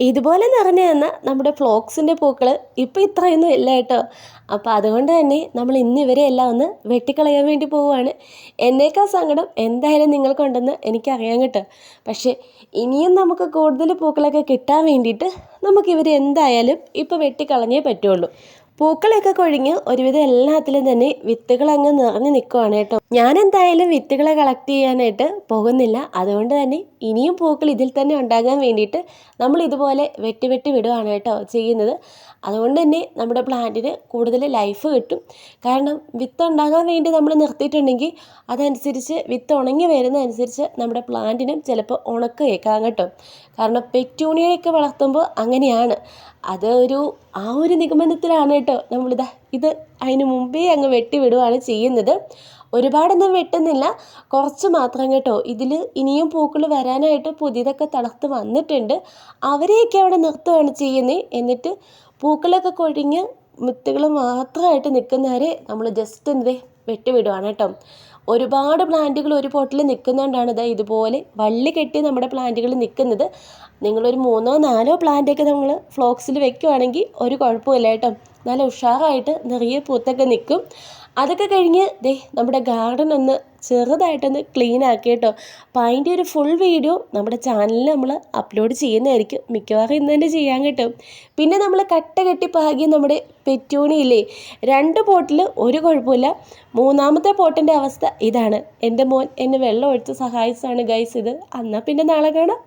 ഇതുപോലെ നിറഞ്ഞു തന്ന നമ്മുടെ ഫ്ലോക്സിന്റെ പൂക്കൾ ഇപ്പോൾ ഇത്രയൊന്നും ഇല്ല കേട്ടോ. അപ്പോൾ അതുകൊണ്ട് തന്നെ നമ്മൾ ഇന്ന് ഇവരെ എല്ലാം ഒന്ന് വെട്ടിക്കളയാൻ വേണ്ടി പോവുകയാണ്. എന്നേക്കാൾ സങ്കടം എന്തായാലും നിങ്ങൾക്കുണ്ടെന്ന് എനിക്കറിയാൻ കേട്ടോ. പക്ഷേ ഇനിയും നമുക്ക് കൂടുതൽ പൂക്കളൊക്കെ കിട്ടാൻ വേണ്ടിയിട്ട് നമുക്കിവരെ എന്തായാലും ഇപ്പോൾ വെട്ടിക്കളഞ്ഞേ പറ്റുള്ളൂ. പൂക്കളൊക്കെ കൊഴിഞ്ഞ് ഒരുവിധം എല്ലാത്തിലും തന്നെ വിത്തുകൾ അങ്ങ് നിറഞ്ഞു നിൽക്കുവാണ് കേട്ടോ. ഞാൻ എന്തായാലും വിത്തുകളെ കളക്ട് ചെയ്യാനായിട്ട് പോകുന്നില്ല. അതുകൊണ്ട് തന്നെ ഇനിയും പൂക്കൾ ഇതിൽ തന്നെ ഉണ്ടാകാൻ വേണ്ടിയിട്ട് നമ്മൾ ഇതുപോലെ വെട്ടി വെട്ടി വിടുകയാണ് കേട്ടോ ചെയ്യുന്നത്. അതുകൊണ്ട് തന്നെ നമ്മുടെ പ്ലാന്റിന് കൂടുതൽ ലൈഫ് കിട്ടും. കാരണം വിത്ത് ഉണ്ടാകാൻ വേണ്ടി നമ്മൾ നിർത്തിയിട്ടുണ്ടെങ്കിൽ അതനുസരിച്ച് വിത്ത് ഉണങ്ങി വരുന്നതനുസരിച്ച് നമ്മുടെ പ്ലാന്റിനും ചിലപ്പോൾ ഉണക്ക് കേൾക്കാം കേട്ടോ. കാരണം പെറ്റൂണിയൊക്കെ വളർത്തുമ്പോൾ അങ്ങനെയാണ്. അത് ഒരു ആ ഒരു നിഗമനത്തിലാണ് കേട്ടോ. നമ്മളിതാ ഇത് അതിന് മുമ്പേ അങ്ങ് വെട്ടി വിടുവാണ് ചെയ്യുന്നത്. ഒരുപാടൊന്നും വെട്ടുന്നില്ല. കുറച്ച് മാത്രം കേട്ടോ. ഇതിൽ ഇനിയും പൂക്കൾ വരാനായിട്ട് പുതിയതൊക്കെ തളർത്ത് വന്നിട്ടുണ്ട്. അവരെയൊക്കെ അവിടെ നിർത്തുകയാണ് ചെയ്യുന്നത് എന്നിട്ട് പൂക്കളൊക്കെ കൊഴിഞ്ഞ് മുത്തുകൾ മാത്രമായിട്ട് നിൽക്കുന്നവരെ നമ്മൾ ജസ്റ്റ് എന്തേ വെട്ടിവിടുകയാണ് കേട്ടോ. ഒരുപാട് പ്ലാന്റുകൾ ഒരു പോട്ടിൽ നിൽക്കുന്നതുകൊണ്ടാണ് ഇതാ ഇതുപോലെ വള്ളി കെട്ടി നമ്മുടെ പ്ലാന്റുകൾ നിൽക്കുന്നത്. നിങ്ങളൊരു മൂന്നോ നാലോ പ്ലാന്റൊക്കെ നമ്മൾ ഫ്ലോക്സിൽ വെക്കുവാണെങ്കിൽ ഒരു കുഴപ്പമില്ല കേട്ടോ. നല്ല ഉഷാറായിട്ട് നിറയെ പൂത്തൊക്കെ നിൽക്കും. അതൊക്കെ കഴിഞ്ഞ് ദേ നമ്മുടെ ഗാർഡൻ ഒന്ന് ചെറുതായിട്ടൊന്ന് ക്ലീൻ ആക്കി കേട്ടോ. അപ്പം അതിന്റെ ഒരു ഫുൾ വീഡിയോ നമ്മുടെ ചാനലിൽ നമ്മൾ അപ്ലോഡ് ചെയ്യുന്നതായിരിക്കും. മിക്കവാറും ഇന്ന് തന്നെ ചെയ്യാൻ കിട്ടും. പിന്നെ നമ്മൾ കട്ട കെട്ടി പാകിയ നമ്മുടെ പെറ്റൂണിയില്ലേ രണ്ട് പോട്ടിൽ ഒരു കുഴപ്പമില്ല. മൂന്നാമത്തെ പോട്ടിന്റെ അവസ്ഥ ഇതാണ്. എന്റെ മോൻ എന്നെ വെള്ളം ഒഴിച്ച് സഹായിച്ചാണ് ഗൈസ് ഇത്. എന്നാൽ പിന്നെ നാളെ കാണാം.